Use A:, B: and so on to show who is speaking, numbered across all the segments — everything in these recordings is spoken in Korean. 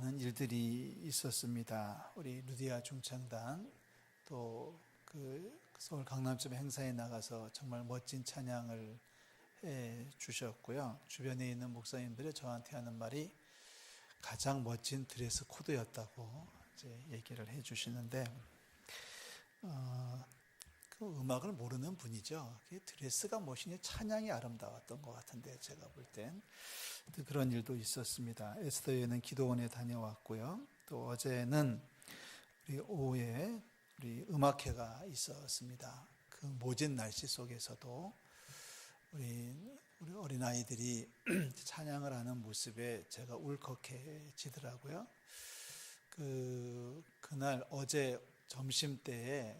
A: 많은 일들이 있었습니다. 우리 루디아 중창단 또 그 서울 강남점 행사에 나가서 정말 멋진 찬양을 해 주셨고요. 주변에 있는 목사님들이 저한테 하는 말이 가장 멋진 드레스 코드였다고 이제 얘기를 해 주시는데 어, 그 음악을 모르는 분이죠. 그 드레스가 멋이니 찬양이 아름다웠던 것 같은데 제가 볼 땐 그런 일도 있었습니다. 에스더에는 기도원에 다녀왔고요. 또 어제는 우리 오후에 우리 음악회가 있었습니다. 그 모진 날씨 속에서도 우리 우리 어린 아이들이 찬양을 하는 모습에 제가 울컥해지더라고요. 그 그날 어제 점심 때에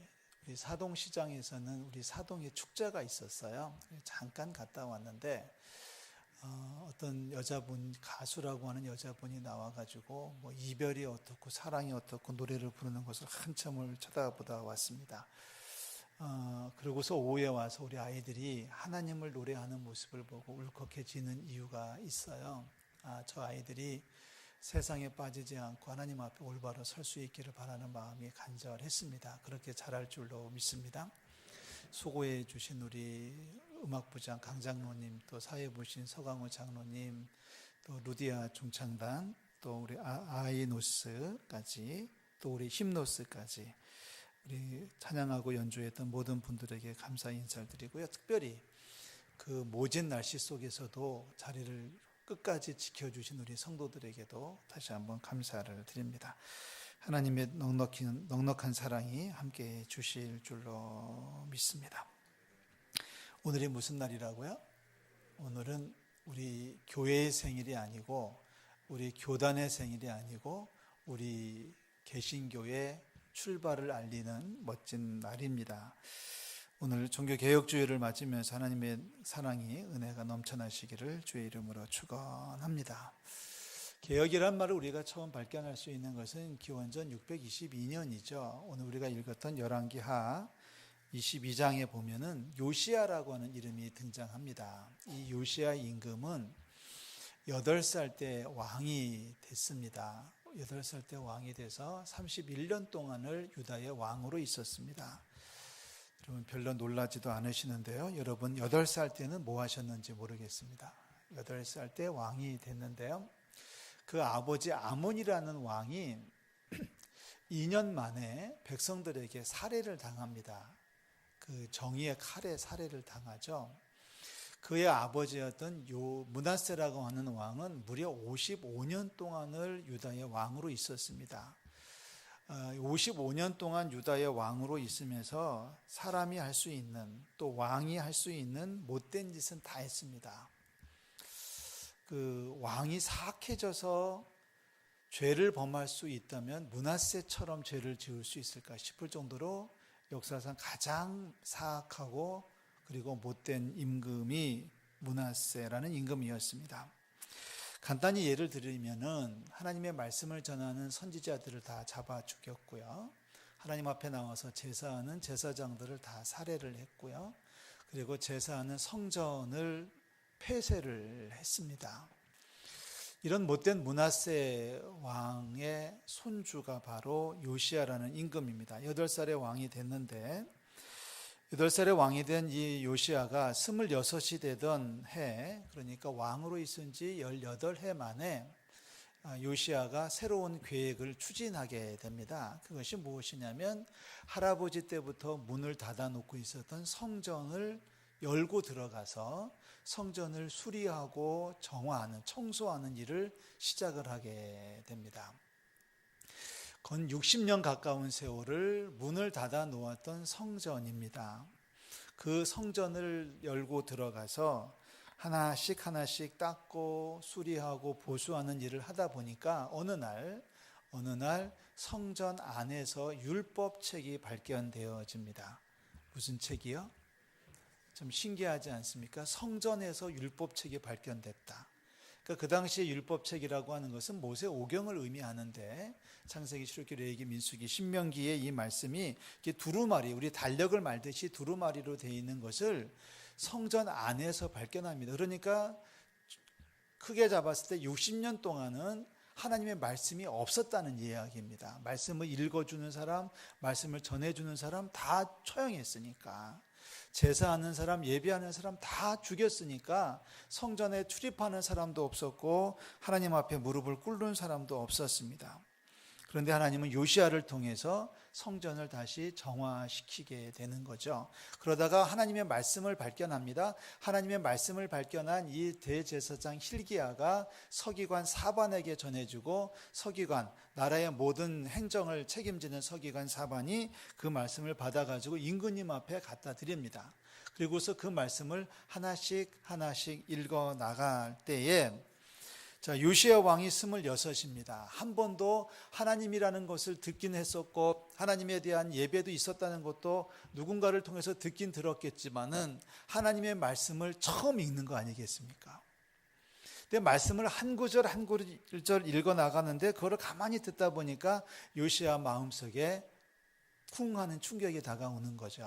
A: 우리 사동 시장에서는 우리 사동에 축제가 있었어요. 잠깐 갔다 왔는데 어, 어떤 여자분 가수라고 하는 여자분이 나와가지고 뭐 이별이 어떻고 사랑이 어떻고 노래를 부르는 것을 한참을 쳐다보다 왔습니다. 어, 그러고서 오후에 와서 우리 아이들이 하나님을 노래하는 모습을 보고 울컥해지는 이유가 있어요. 아, 저 아이들이 세상에 빠지지 않고 하나님 앞에 올바로 설 수 있기를 바라는 마음이 간절했습니다. 그렇게 잘할 줄로 믿습니다. 수고해 주신 우리 음악부장 강장로님, 또 사회부신 서강호 장로님, 또 루디아 중창단, 또 우리 아, 아이노스까지, 또 우리 힘노스까지 우리 찬양하고 연주했던 모든 분들에게 감사 인사를 드리고요. 특별히 그 모진 날씨 속에서도 자리를 끝까지 지켜주신 우리 성도들에게도 다시 한번 감사를 드립니다. 하나님의 넉넉한, 넉넉한 사랑이 함께 주실 줄로 믿습니다. 오늘이 무슨 날이라고요? 오늘은 우리 교회의 생일이 아니고 우리 교단의 생일이 아니고 우리 개신교의 출발을 알리는 멋진 날입니다. 오늘 종교개혁주의를 맞으면서 하나님의 사랑이 은혜가 넘쳐나시기를 주의 이름으로 축원합니다. 개혁이란 말을 우리가 처음 발견할 수 있는 것은 기원전 622년이죠. 오늘 우리가 읽었던 열왕기하 22장에 보면은 요시아라고 하는 이름이 등장합니다. 이 요시아 임금은 8살 때 왕이 됐습니다. 8살 때 왕이 돼서 31년 동안을 유다의 왕으로 있었습니다. 여러분 별로 놀라지도 않으시는데요. 여러분 8살 때는 뭐 하셨는지 모르겠습니다. 8살 때 왕이 됐는데요. 그 아버지 아몬이라는 왕이 2년 만에 백성들에게 살해를 당합니다. 그 정의의 칼에 살해를 당하죠. 그의 아버지였던 요 문하세라고 하는 왕은 무려 55년 동안을 유다의 왕으로 있었습니다. 55년 어, 동안 유다의 왕으로 있으면서 사람이 할 수 있는 또 왕이 할 수 있는 못된 짓은 다 했습니다. 그 왕이 사악해져서 죄를 범할 수 있다면 문하세처럼 죄를 지을 수 있을까 싶을 정도로 역사상 가장 사악하고 그리고 못된 임금이 문하세라는 임금이었습니다. 간단히 예를 들면은 하나님의 말씀을 전하는 선지자들을 다 잡아 죽였고요. 하나님 앞에 나와서 제사하는 제사장들을 다 살해를 했고요. 그리고 제사하는 성전을 폐쇄를 했습니다. 이런 못된 문하세 왕의 손주가 바로 요시아라는 임금입니다. 8살의 왕이 됐는데 8살의 왕이 된 이 요시아가 26이 되던 해, 그러니까 왕으로 있은 지 18해 만에 아, 요시아가 새로운 계획을 추진하게 됩니다. 그것이 무엇이냐면 할아버지 때부터 문을 닫아놓고 있었던 성전을 열고 들어가서 성전을 수리하고 정화하는, 청소하는 일을 시작을 하게 됩니다. 건 60년 가까운 세월을 문을 닫아 놓았던 성전입니다. 그 성전을 열고 들어가서 하나씩 하나씩 닦고 수리하고 보수하는 일을 하다 보니까 어느 날 어느 날 성전 안에서 율법책이 발견되어집니다. 무슨 책이요? 좀 신기하지 않습니까? 성전에서 율법책이 발견됐다. 그러니까 그 당시에 율법책이라고 하는 것은 모세 오경을 의미하는데 창세기, 출애굽기, 레위기, 민수기, 신명기의 이 말씀이 두루마리 우리 달력을 말듯이 두루마리로 되어 있는 것을 성전 안에서 발견합니다. 그러니까 크게 잡았을 때 60년 동안은 하나님의 말씀이 없었다는 이야기입니다. 말씀을 읽어주는 사람, 말씀을 전해주는 사람 다 처형했으니까. 제사하는 사람, 예배하는 사람 다 죽였으니까 성전에 출입하는 사람도 없었고 하나님 앞에 무릎을 꿇는 사람도 없었습니다. 그런데 하나님은 요시아를 통해서 성전을 다시 정화시키게 되는 거죠. 그러다가 하나님의 말씀을 발견합니다. 하나님의 말씀을 발견한 이 대제사장 힐기야가 서기관 사반에게 전해주고 서기관 나라의 모든 행정을 책임지는 서기관 사반이 그 말씀을 받아가지고 임금님 앞에 갖다 드립니다. 그리고서 그 말씀을 하나씩 하나씩 읽어 나갈 때에 자, 요시아 왕이 스물여섯입니다. 한 번도 하나님이라는 것을 듣긴 했었고 하나님에 대한 예배도 있었다는 것도 누군가를 통해서 듣긴 들었겠지만은 하나님의 말씀을 처음 읽는 거 아니겠습니까? 근데 말씀을 한 구절 한 구절 읽어 나가는데 그거를 가만히 듣다 보니까 요시아 마음속에 쿵 하는 충격이 다가오는 거죠.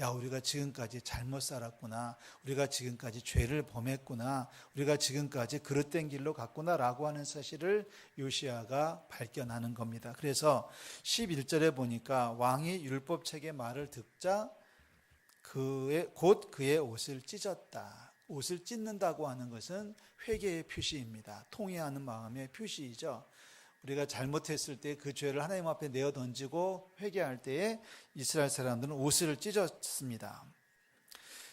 A: 야, 우리가 지금까지 잘못 살았구나. 우리가 지금까지 죄를 범했구나. 우리가 지금까지 그릇된 길로 갔구나라고 하는 사실을 요시아가 발견하는 겁니다. 그래서 11절에 보니까 왕이 율법 책의 말을 듣자 그의 곧 그의 옷을 찢었다. 옷을 찢는다고 하는 것은 회개의 표시입니다. 통회하는 마음의 표시이죠. 우리가 잘못했을 때 그 죄를 하나님 앞에 내어 던지고 회개할 때에 이스라엘 사람들은 옷을 찢었습니다.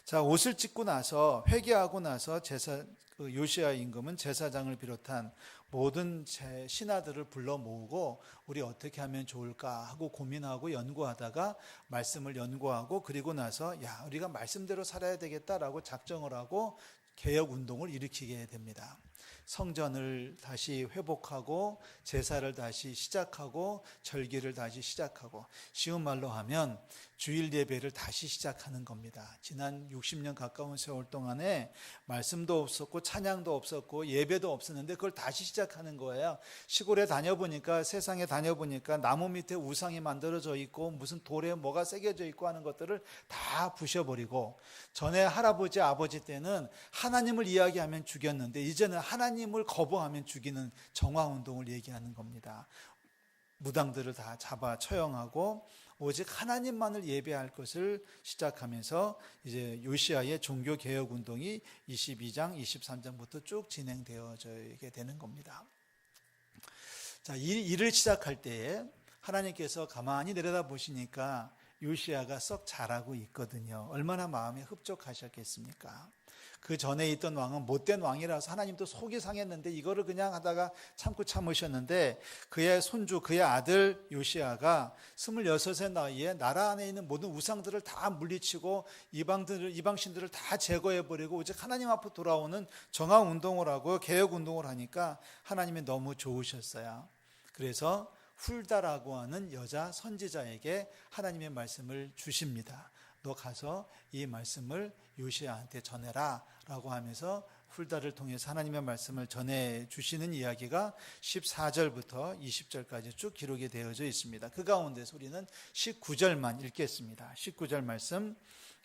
A: 자, 옷을 찢고 나서 회개하고 나서 제사 그 요시아 임금은 제사장을 비롯한 모든 신하들을 불러 모으고 우리 어떻게 하면 좋을까 하고 고민하고 연구하다가 말씀을 연구하고 그리고 나서 야, 우리가 말씀대로 살아야 되겠다라고 작정을 하고 개혁 운동을 일으키게 됩니다. 성전을 다시 회복하고 제사를 다시 시작하고 절기를 다시 시작하고 쉬운 말로 하면 주일 예배를 다시 시작하는 겁니다. 지난 60년 가까운 세월 동안에 말씀도 없었고 찬양도 없었고 예배도 없었는데 그걸 다시 시작하는 거예요. 시골에 다녀보니까 세상에 다녀보니까 나무 밑에 우상이 만들어져 있고 무슨 돌에 뭐가 새겨져 있고 하는 것들을 다 부셔버리고 전에 할아버지 아버지 때는 하나님을 이야기하면 죽였는데 이제는 하나님을 거부하면 죽이는 정화 운동을 얘기하는 겁니다. 무당들을 다 잡아 처형하고 오직 하나님만을 예배할 것을 시작하면서 이제 요시아의 종교 개혁 운동이 22장, 23장부터 쭉 진행되어지게 되는 겁니다. 자, 이 일을 시작할 때에 하나님께서 가만히 내려다 보시니까 요시아가 썩 잘하고 있거든요. 얼마나 마음이 흡족하셨겠습니까? 그 전에 있던 왕은 못된 왕이라서 하나님도 속이 상했는데 이거를 그냥 하다가 참고 참으셨는데 그의 손주 그의 아들 요시아가 26의 나이에 나라 안에 있는 모든 우상들을 다 물리치고 이방들을 이방신들을 다 제거해 버리고 오직 하나님 앞으로 돌아오는 정화 운동을 하고 개혁 운동을 하니까 하나님이 너무 좋으셨어요. 그래서 훌다라고 하는 여자 선지자에게 하나님의 말씀을 주십니다. 너 가서 이 말씀을 요시아한테 전해라 라고 하면서 훌다를 통해서 하나님의 말씀을 전해 주시는 이야기가 14절부터 20절까지 쭉 기록이 되어져 있습니다. 그 가운데 우리는 19절만 읽겠습니다. 19절 말씀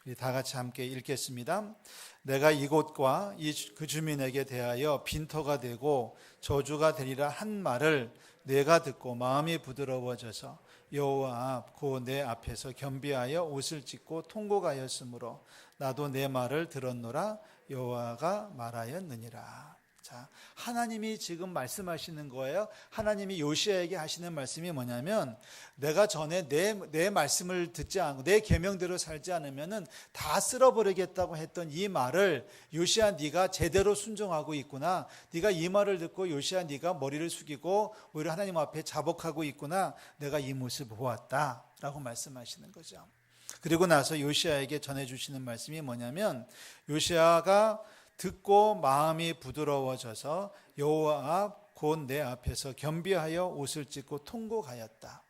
A: 우리 다 같이 함께 읽겠습니다. 내가 이곳과 그 주민에게 대하여 빈터가 되고 저주가 되리라 한 말을 내가 듣고 마음이 부드러워져서 여호와 앞고내 앞에서 겸비하여 옷을 찢고 통곡하였으므로 나도 내 말을 들었노라 여호와가 말하였느니라. 자, 하나님이 지금 말씀하시는 거예요. 하나님이 요시아에게 하시는 말씀이 뭐냐면 내가 전에 내, 내 말씀을 듣지 않고 내 계명대로 살지 않으면은 다 쓸어버리겠다고 했던 이 말을 요시아 네가 제대로 순종하고 있구나. 네가 이 말을 듣고 요시아 네가 머리를 숙이고 오히려 하나님 앞에 자복하고 있구나. 내가 이 모습 보았다라고 말씀하시는 거죠. 그리고 나서 요시아에게 전해 주시는 말씀이 뭐냐면 요시아가 듣고 마음이 부드러워져서 여호와 앞 곧 내 앞에서 겸비하여 옷을 찢고 통곡하였다.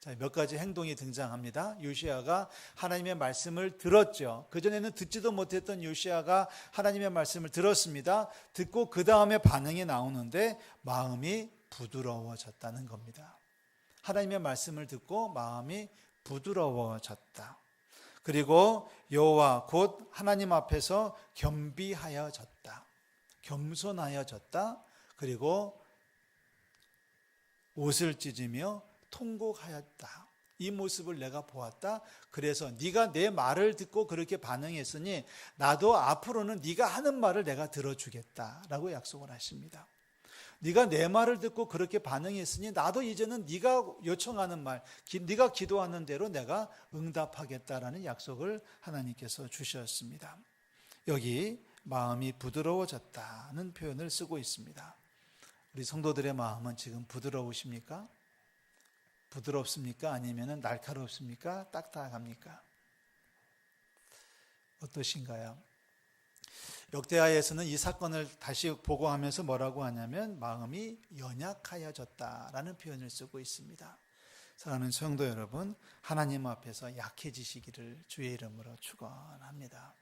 A: 자, 몇 가지 행동이 등장합니다. 요시아가 하나님의 말씀을 들었죠. 그전에는 듣지도 못했던 요시아가 하나님의 말씀을 들었습니다. 듣고 그 다음에 반응이 나오는데 마음이 부드러워졌다는 겁니다. 하나님의 말씀을 듣고 마음이 부드러워졌다. 그리고 여호와 곧 하나님 앞에서 겸비하여 졌다. 겸손하여 졌다. 그리고 옷을 찢으며 통곡하였다. 이 모습을 내가 보았다. 그래서 네가 내 말을 듣고 그렇게 반응했으니 나도 앞으로는 네가 하는 말을 내가 들어주겠다라고 약속을 하십니다. 네가 내 말을 듣고 그렇게 반응했으니 나도 이제는 네가 요청하는 말, 기, 네가 기도하는 대로 내가 응답하겠다라는 약속을 하나님께서 주셨습니다. 여기 마음이 부드러워졌다는 표현을 쓰고 있습니다. 우리 성도들의 마음은 지금 부드러우십니까? 부드럽습니까? 아니면 날카롭습니까? 딱딱합니까? 어떠신가요? 역대하에서는 이 사건을 다시 보고하면서 뭐라고 하냐면 마음이 연약하여졌다라는 표현을 쓰고 있습니다. 사랑하는 성도 여러분, 하나님 앞에서 약해지시기를 주의 이름으로 축원합니다.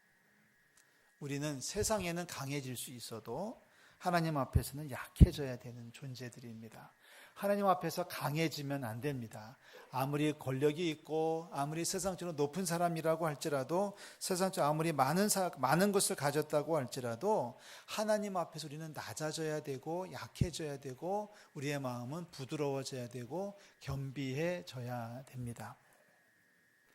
A: 우리는 세상에는 강해질 수 있어도 하나님 앞에서는 약해져야 되는 존재들입니다. 하나님 앞에서 강해지면 안 됩니다. 아무리 권력이 있고 아무리 세상적으로 높은 사람이라고 할지라도 세상적으로 아무리 많은 사, 많은 것을 가졌다고 할지라도 하나님 앞에서 우리는 낮아져야 되고 약해져야 되고 우리의 마음은 부드러워져야 되고 겸비해져야 됩니다.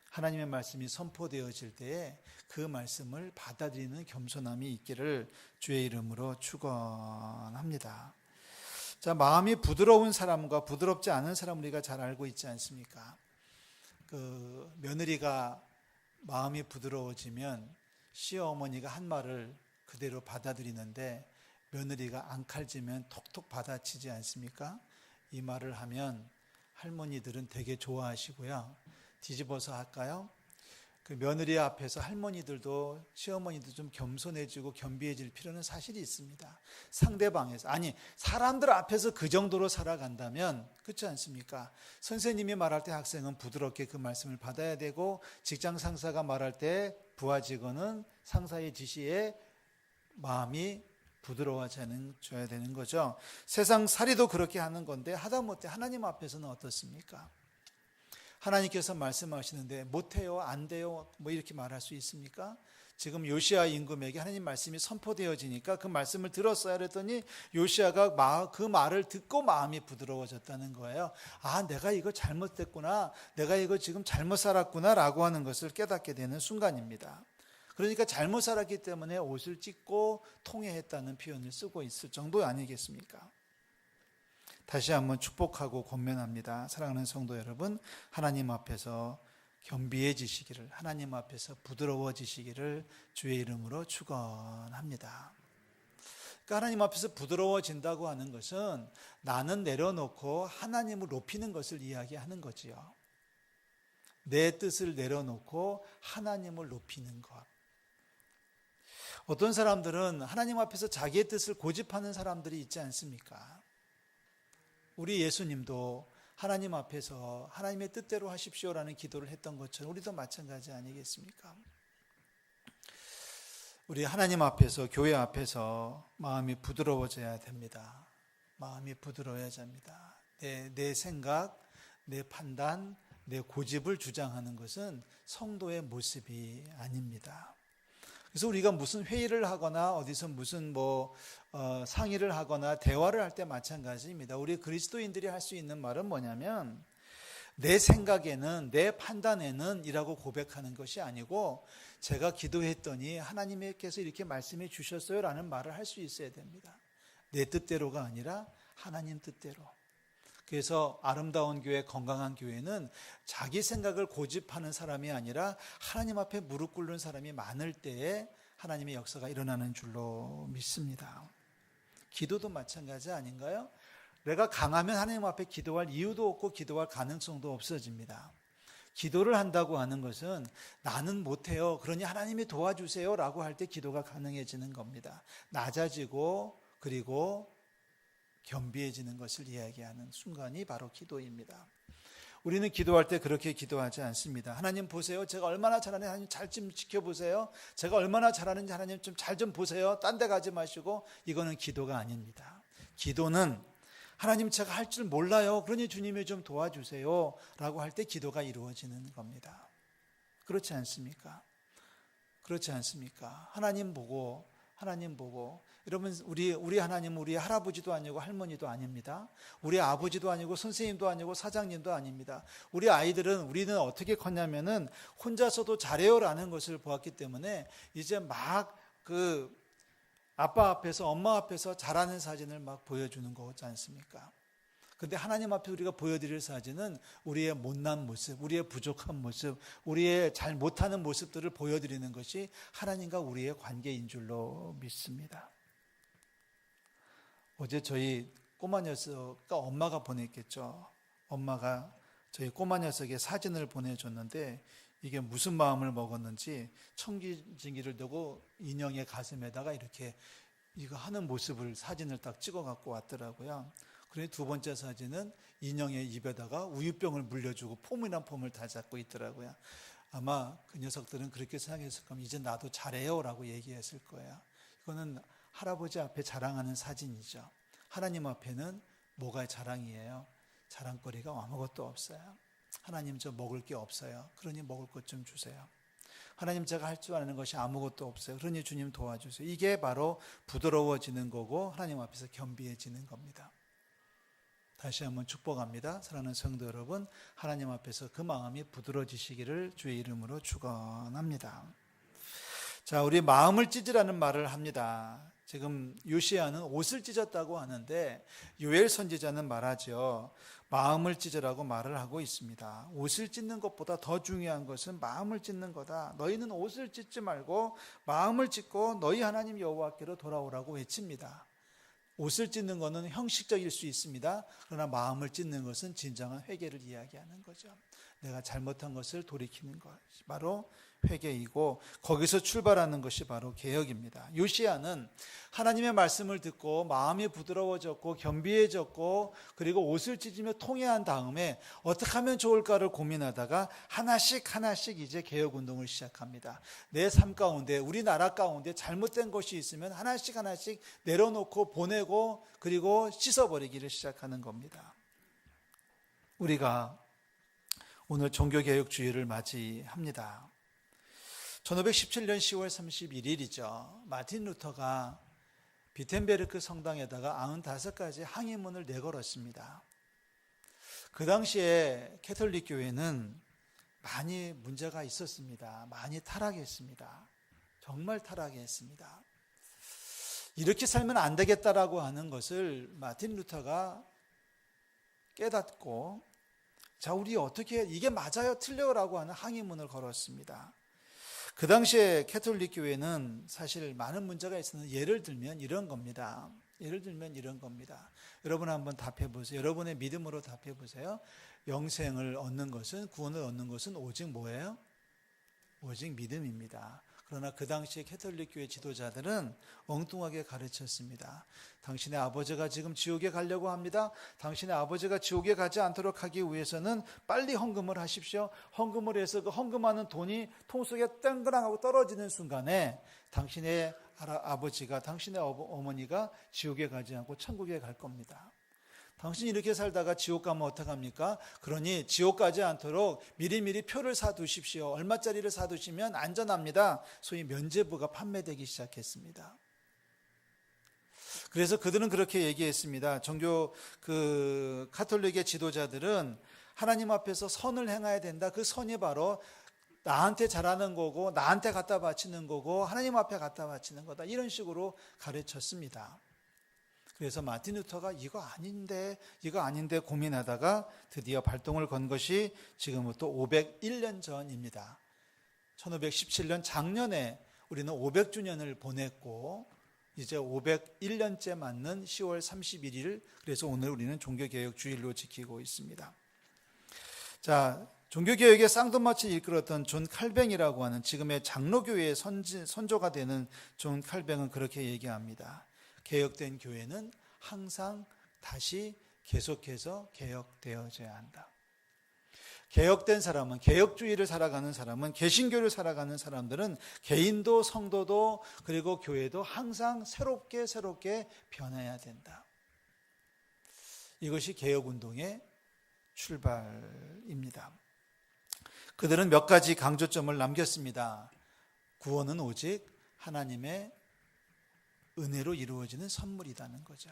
A: 하나님의 말씀이 선포되어질 때에 그 말씀을 받아들이는 겸손함이 있기를 주의 이름으로 축원합니다. 자, 마음이 부드러운 사람과 부드럽지 않은 사람 우리가 잘 알고 있지 않습니까? 그 며느리가 마음이 부드러워지면 시어머니가 한 말을 그대로 받아들이는데 며느리가 앙칼지면 톡톡 받아치지 않습니까? 이 말을 하면 할머니들은 되게 좋아하시고요. 뒤집어서 할까요? 그 며느리 앞에서 할머니들도 시어머니도 좀 겸손해지고 겸비해질 필요는 사실이 있습니다. 상대방에서 아니 사람들 앞에서 그 정도로 살아간다면 그렇지 않습니까? 선생님이 말할 때 학생은 부드럽게 그 말씀을 받아야 되고 직장 상사가 말할 때 부하 직원은 상사의 지시에 마음이 부드러워져야 되는 거죠. 세상 살이도 그렇게 하는 건데 하다못해 하나님 앞에서는 어떻습니까? 하나님께서 말씀하시는데 못해요, 안 돼요, 뭐 이렇게 말할 수 있습니까? 지금 요시아 임금에게 하나님 말씀이 선포되어지니까 그 말씀을 들었어야 그랬더니 요시아가 그 말을 듣고 마음이 부드러워졌다는 거예요. 아, 내가 이거 잘못됐구나. 내가 이거 지금 잘못 살았구나. 라고 하는 것을 깨닫게 되는 순간입니다. 그러니까 잘못 살았기 때문에 옷을 찢고 통회했다는 표현을 쓰고 있을 정도 아니겠습니까? 다시 한번 축복하고 권면합니다. 사랑하는 성도 여러분, 하나님 앞에서 겸비해지시기를, 하나님 앞에서 부드러워지시기를 주의 이름으로 축원합니다. 그러니까 하나님 앞에서 부드러워진다고 하는 것은 나는 내려놓고 하나님을 높이는 것을 이야기하는 거지요. 내 뜻을 내려놓고 하나님을 높이는 것. 어떤 사람들은 하나님 앞에서 자기의 뜻을 고집하는 사람들이 있지 않습니까? 우리 예수님도 하나님 앞에서 하나님의 뜻대로 하십시오라는 기도를 했던 것처럼 우리도 마찬가지 아니겠습니까? 우리 하나님 앞에서 교회 앞에서 마음이 부드러워져야 됩니다. 마음이 부드러워야 합니다. 내, 내 생각, 내 판단, 내 고집을 주장하는 것은 성도의 모습이 아닙니다. 그래서 우리가 무슨 회의를 하거나 어디서 무슨 뭐 어, 상의를 하거나 대화를 할 때 마찬가지입니다. 우리 그리스도인들이 할 수 있는 말은 뭐냐면 내 생각에는 내 판단에는 이라고 고백하는 것이 아니고 제가 기도했더니 하나님께서 이렇게 말씀해 주셨어요라는 말을 할 수 있어야 됩니다. 내 뜻대로가 아니라 하나님 뜻대로. 그래서 아름다운 교회, 건강한 교회는 자기 생각을 고집하는 사람이 아니라 하나님 앞에 무릎 꿇는 사람이 많을 때에 하나님의 역사가 일어나는 줄로 믿습니다. 기도도 마찬가지 아닌가요? 내가 강하면 하나님 앞에 기도할 이유도 없고 기도할 가능성도 없어집니다. 기도를 한다고 하는 것은 나는 못해요. 그러니 하나님이 도와주세요. 라고 할 때 기도가 가능해지는 겁니다. 낮아지고 그리고 겸비해지는 것을 이야기하는 순간이 바로 기도입니다. 우리는 기도할 때 그렇게 기도하지 않습니다. 하나님 보세요. 제가 얼마나 잘하는지 하나님 잘 좀 지켜보세요. 제가 얼마나 잘하는지 하나님 좀 잘좀 보세요. 딴 데 가지 마시고 이거는 기도가 아닙니다. 기도는 하나님 제가 할 줄 몰라요. 그러니 주님이 좀 도와주세요. 라고 할 때 기도가 이루어지는 겁니다. 그렇지 않습니까? 그렇지 않습니까? 하나님 보고 하나님 보고 여러분 우리 우리 하나님은 우리 할아버지도 아니고 할머니도 아닙니다. 우리 아버지도 아니고 선생님도 아니고 사장님도 아닙니다. 우리 아이들은 우리는 어떻게 컸냐면은 혼자서도 잘해요라는 것을 보았기 때문에 이제 막 그 아빠 앞에서 엄마 앞에서 잘하는 사진을 막 보여주는 거지 않습니까? 근데 하나님 앞에 우리가 보여드릴 사진은 우리의 못난 모습, 우리의 부족한 모습, 우리의 잘 못하는 모습들을 보여드리는 것이 하나님과 우리의 관계인 줄로 믿습니다. 어제 저희 꼬마 녀석과 엄마가 보냈겠죠. 엄마가 저희 꼬마 녀석의 사진을 보내줬는데 이게 무슨 마음을 먹었는지 청기진기를 두고 인형의 가슴에다가 이렇게 이거 하는 모습을 사진을 딱 찍어 갖고 왔더라고요. 그리고 두 번째 사진은 인형의 입에다가 우유병을 물려주고 폼이란 폼을 다 잡고 있더라고요. 아마 그 녀석들은 그렇게 생각했을 거면 이제 나도 잘해요라고 얘기했을 거예요. 이거는 할아버지 앞에 자랑하는 사진이죠. 하나님 앞에는 뭐가 자랑이에요? 자랑거리가 아무것도 없어요. 하나님 저 먹을 게 없어요. 그러니 먹을 것 좀 주세요. 하나님 제가 할 줄 아는 것이 아무것도 없어요. 그러니 주님 도와주세요. 이게 바로 부드러워지는 거고 하나님 앞에서 겸비해지는 겁니다. 다시 한번 축복합니다. 사랑하는 성도 여러분, 하나님 앞에서 그 마음이 부드러지시기를 주의 이름으로 축원합니다. 자, 우리 마음을 찢으라는 말을 합니다. 지금 요시아는 옷을 찢었다고 하는데 요엘 선지자는 말하죠. 마음을 찢으라고 말을 하고 있습니다. 옷을 찢는 것보다 더 중요한 것은 마음을 찢는 거다. 너희는 옷을 찢지 말고 마음을 찢고 너희 하나님 여호와께로 돌아오라고 외칩니다. 옷을 찢는 것은 형식적일 수 있습니다. 그러나 마음을 찢는 것은 진정한 회개를 이야기하는 거죠. 내가 잘못한 것을 돌이키는 것이 바로 회개이고 거기서 출발하는 것이 바로 개혁입니다. 요시아는 하나님의 말씀을 듣고 마음이 부드러워졌고 겸비해졌고 그리고 옷을 찢으며 통회한 다음에 어떻게 하면 좋을까를 고민하다가 하나씩 하나씩 이제 개혁 운동을 시작합니다. 내 삶 가운데 우리나라 가운데 잘못된 것이 있으면 하나씩 하나씩 내려놓고 보내고 그리고 씻어버리기를 시작하는 겁니다. 우리가 오늘 종교개혁주의를 맞이합니다. 1517년 10월 31일이죠. 마틴 루터가 비텐베르크 성당에다가 95가지 항의문을 내걸었습니다. 그 당시에 캐톨릭 교회는 많이 문제가 있었습니다. 많이 타락했습니다. 정말 타락했습니다. 이렇게 살면 안 되겠다라고 하는 것을 마틴 루터가 깨닫고 자, 우리 어떻게 이게 맞아요, 틀려요라고 하는 항의문을 걸었습니다. 그 당시에 캐톨릭 교회는 사실 많은 문제가 있었는데 예를 들면 이런 겁니다. 예를 들면 이런 겁니다. 여러분 한번 답해 보세요. 여러분의 믿음으로 답해 보세요. 영생을 얻는 것은 구원을 얻는 것은 오직 뭐예요? 오직 믿음입니다. 그러나 그 당시에 캐톨릭 교회 지도자들은 엉뚱하게 가르쳤습니다. 당신의 아버지가 지금 지옥에 가려고 합니다. 당신의 아버지가 지옥에 가지 않도록 하기 위해서는 빨리 헌금을 하십시오. 헌금을 해서 그 헌금하는 돈이 통 속에 땡그랑하고 떨어지는 순간에 당신의 아버지가 당신의 어머니가 지옥에 가지 않고 천국에 갈 겁니다. 당신이 이렇게 살다가 지옥 가면 어떡합니까? 그러니 지옥 가지 않도록 미리미리 표를 사두십시오. 얼마짜리를 사두시면 안전합니다. 소위 면제부가 판매되기 시작했습니다. 그래서 그들은 그렇게 얘기했습니다. 종교 그 카톨릭의 지도자들은 하나님 앞에서 선을 행해야 된다. 그 선이 바로 나한테 잘하는 거고 나한테 갖다 바치는 거고 하나님 앞에 갖다 바치는 거다. 이런 식으로 가르쳤습니다. 그래서 마틴 루터가 이거 아닌데, 이거 아닌데 고민하다가 드디어 발동을 건 것이 지금부터 501년 전입니다. 1517년 작년에 우리는 500주년을 보냈고, 이제 501년째 맞는 10월 31일, 그래서 오늘 우리는 종교개혁 주일로 지키고 있습니다. 자, 종교개혁의 쌍도마치 이끌었던 존 칼뱅이라고 하는 지금의 장로교회의 선지, 선조가 되는 존 칼뱅은 그렇게 얘기합니다. 개혁된 교회는 항상 다시 계속해서 개혁되어져야 한다. 개혁된 사람은 개혁주의를 살아가는 사람은 개신교를 살아가는 사람들은 개인도 성도도 그리고 교회도 항상 새롭게 새롭게 변해야 된다. 이것이 개혁 운동의 출발입니다. 그들은 몇 가지 강조점을 남겼습니다. 구원은 오직 하나님의 은혜로 이루어지는 선물이라는 거죠.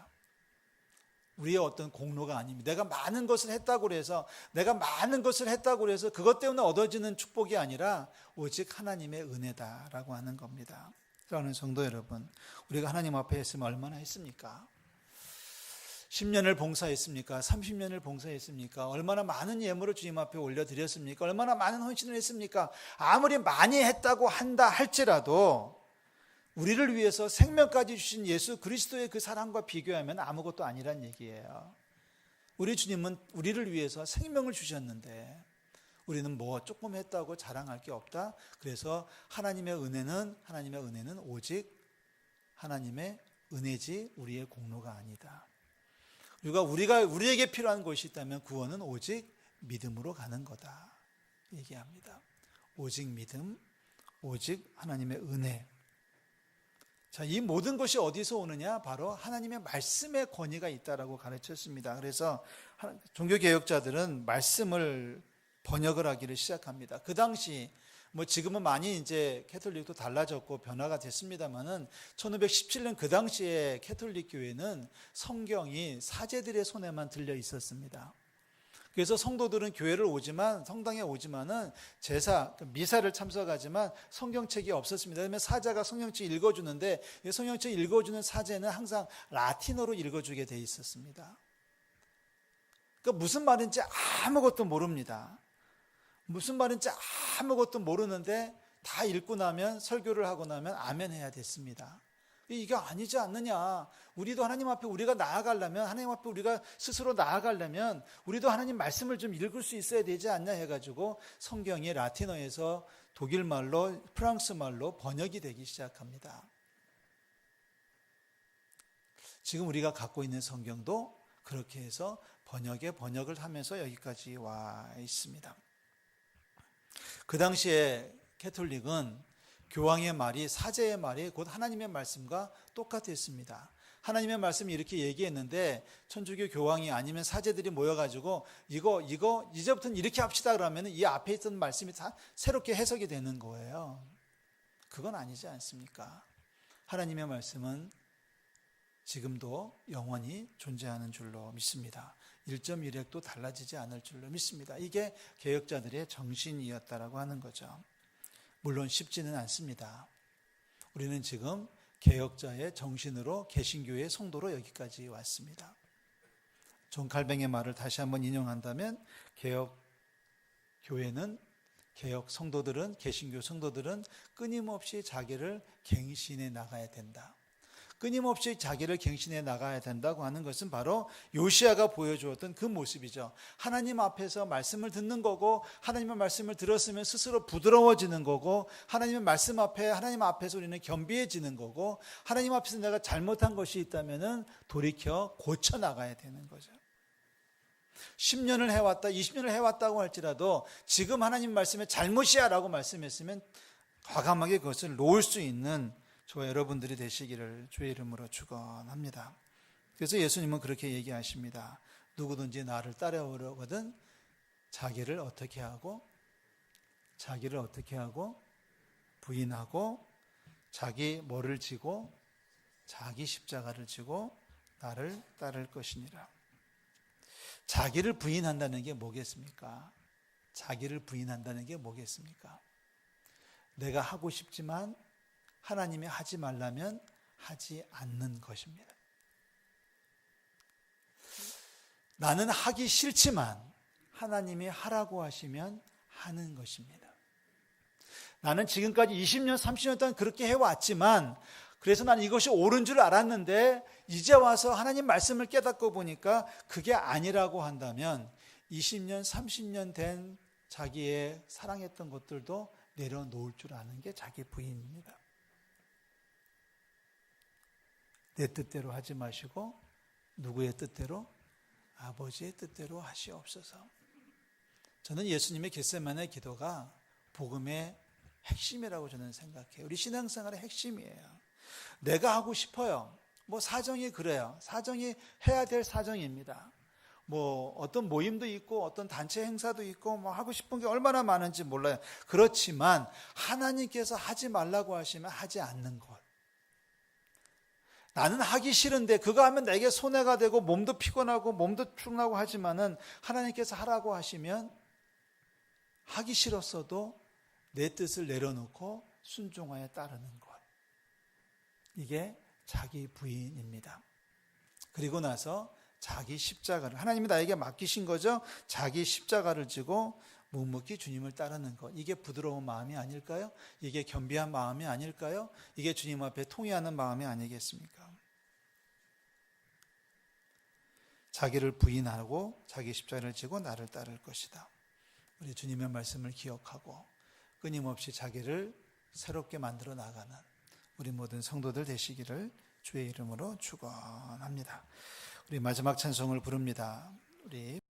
A: 우리의 어떤 공로가 아닙니다. 내가 많은 것을 했다고 해서 내가 많은 것을 했다고 해서 그것 때문에 얻어지는 축복이 아니라 오직 하나님의 은혜다라고 하는 겁니다. 그러는 성도 여러분, 우리가 하나님 앞에 했으면 얼마나 했습니까? 10년을 봉사했습니까? 30년을 봉사했습니까? 얼마나 많은 예물을 주님 앞에 올려드렸습니까? 얼마나 많은 헌신을 했습니까? 아무리 많이 했다고 한다 할지라도 우리를 위해서 생명까지 주신 예수 그리스도의 그 사랑과 비교하면 아무것도 아니란 얘기예요. 우리 주님은 우리를 위해서 생명을 주셨는데 우리는 뭐 조금 했다고 자랑할 게 없다. 그래서 하나님의 은혜는 하나님의 은혜는 오직 하나님의 은혜지 우리의 공로가 아니다. 우리가 우리가 우리에게 필요한 것이 있다면 구원은 오직 믿음으로 가는 거다. 얘기합니다. 오직 믿음, 오직 하나님의 은혜. 자, 이 모든 것이 어디서 오느냐? 바로 하나님의 말씀의 권위가 있다라고 가르쳤습니다. 그래서 종교 개혁자들은 말씀을 번역을 하기를 시작합니다. 그 당시 뭐 지금은 많이 이제 캐톨릭도 달라졌고 변화가 됐습니다만은 1517년 그 당시에 캐톨릭 교회는 성경이 사제들의 손에만 들려 있었습니다. 그래서 성도들은 교회를 오지만 성당에 오지만은 제사 그 미사를 참석하지만 성경책이 없었습니다. 그러면 사자가 성경책 읽어주는데 성경책 읽어주는 사제는 항상 라틴어로 읽어주게 돼 있었습니다. 그러니까 무슨 말인지 아무것도 모릅니다. 무슨 말인지 아무것도 모르는데 다 읽고 나면 설교를 하고 나면 아멘 해야 됐습니다. 이게 아니지 않느냐. 우리도 하나님 앞에 우리가 나아가려면, 하나님 앞에 우리가 스스로 나아가려면, 우리도 하나님 말씀을 좀 읽을 수 있어야 되지 않냐 해가지고 성경이 라틴어에서 독일 말로, 프랑스 말로 번역이 되기 시작합니다. 지금 우리가 갖고 있는 성경도 그렇게 해서 번역에 번역을 하면서 여기까지 와 있습니다. 그 당시에 캐톨릭은 교황의 말이 사제의 말이 곧 하나님의 말씀과 똑같았습니다. 하나님의 말씀이 이렇게 얘기했는데 천주교 교황이 아니면 사제들이 모여가지고 이거 이거 이제부터는 이렇게 합시다 그러면 이 앞에 있던 말씀이 다 새롭게 해석이 되는 거예요. 그건 아니지 않습니까? 하나님의 말씀은 지금도 영원히 존재하는 줄로 믿습니다. 1.1핵도 달라지지 않을 줄로 믿습니다. 이게 개혁자들의 정신이었다라고 하는 거죠. 물론 쉽지는 않습니다. 우리는 지금 개혁자의 정신으로 개신교의 성도로 여기까지 왔습니다. 존 칼뱅의 말을 다시 한번 인용한다면 개혁 교회는 개혁 성도들은 개신교 성도들은 끊임없이 자기를 갱신해 나가야 된다. 끊임없이 자기를 갱신해 나가야 된다고 하는 것은 바로 요시아가 보여주었던 그 모습이죠. 하나님 앞에서 말씀을 듣는 거고 하나님의 말씀을 들었으면 스스로 부드러워지는 거고 하나님의 말씀 앞에 하나님 앞에서 우리는 겸비해지는 거고 하나님 앞에서 내가 잘못한 것이 있다면은 돌이켜 고쳐 나가야 되는 거죠. 10년을 해왔다, 20년을 해왔다고 할지라도 지금 하나님 말씀에 잘못이야 라고 말씀했으면 과감하게 그것을 놓을 수 있는 저와 여러분들이 되시기를 주의 이름으로 축원합니다. 그래서 예수님은 그렇게 얘기하십니다. 누구든지 나를 따라오려거든 자기를 어떻게 하고 자기를 어떻게 하고 부인하고 자기 뭐를 지고 자기 십자가를 지고 나를 따를 것이니라. 자기를 부인한다는 게 뭐겠습니까? 자기를 부인한다는 게 뭐겠습니까? 내가 하고 싶지만 하나님이 하지 말라면 하지 않는 것입니다. 나는 하기 싫지만 하나님이 하라고 하시면 하는 것입니다. 나는 지금까지 20년, 30년 동안 그렇게 해왔지만 그래서 나는 이것이 옳은 줄 알았는데 이제 와서 하나님 말씀을 깨닫고 보니까 그게 아니라고 한다면 20년, 30년 된 자기의 사랑했던 것들도 내려놓을 줄 아는 게 자기 부인입니다. 내 뜻대로 하지 마시고 누구의 뜻대로 아버지의 뜻대로 하시옵소서. 저는 예수님의 겟세만의 기도가 복음의 핵심이라고 저는 생각해요. 우리 신앙생활의 핵심이에요. 내가 하고 싶어요. 뭐 사정이 그래요. 사정이 해야 될 사정입니다. 뭐 어떤 모임도 있고 어떤 단체 행사도 있고 뭐 하고 싶은 게 얼마나 많은지 몰라요. 그렇지만 하나님께서 하지 말라고 하시면 하지 않는 것. 나는 하기 싫은데 그거 하면 내게 손해가 되고 몸도 피곤하고 몸도 피곤하고 하지만은 하나님께서 하라고 하시면 하기 싫었어도 내 뜻을 내려놓고 순종하여 따르는 것. 이게 자기 부인입니다. 그리고 나서 자기 십자가를 하나님이 나에게 맡기신 거죠. 자기 십자가를 지고 묵묵히 주님을 따르는 것. 이게 부드러운 마음이 아닐까요? 이게 겸비한 마음이 아닐까요? 이게 주님 앞에 통회하는 마음이 아니겠습니까? 자기를 부인하고 자기 십자가를 지고 나를 따를 것이다. 우리 주님의 말씀을 기억하고 끊임없이 자기를 새롭게 만들어 나가는 우리 모든 성도들 되시기를 주의 이름으로 축원합니다. 우리 마지막 찬송을 부릅니다. 우리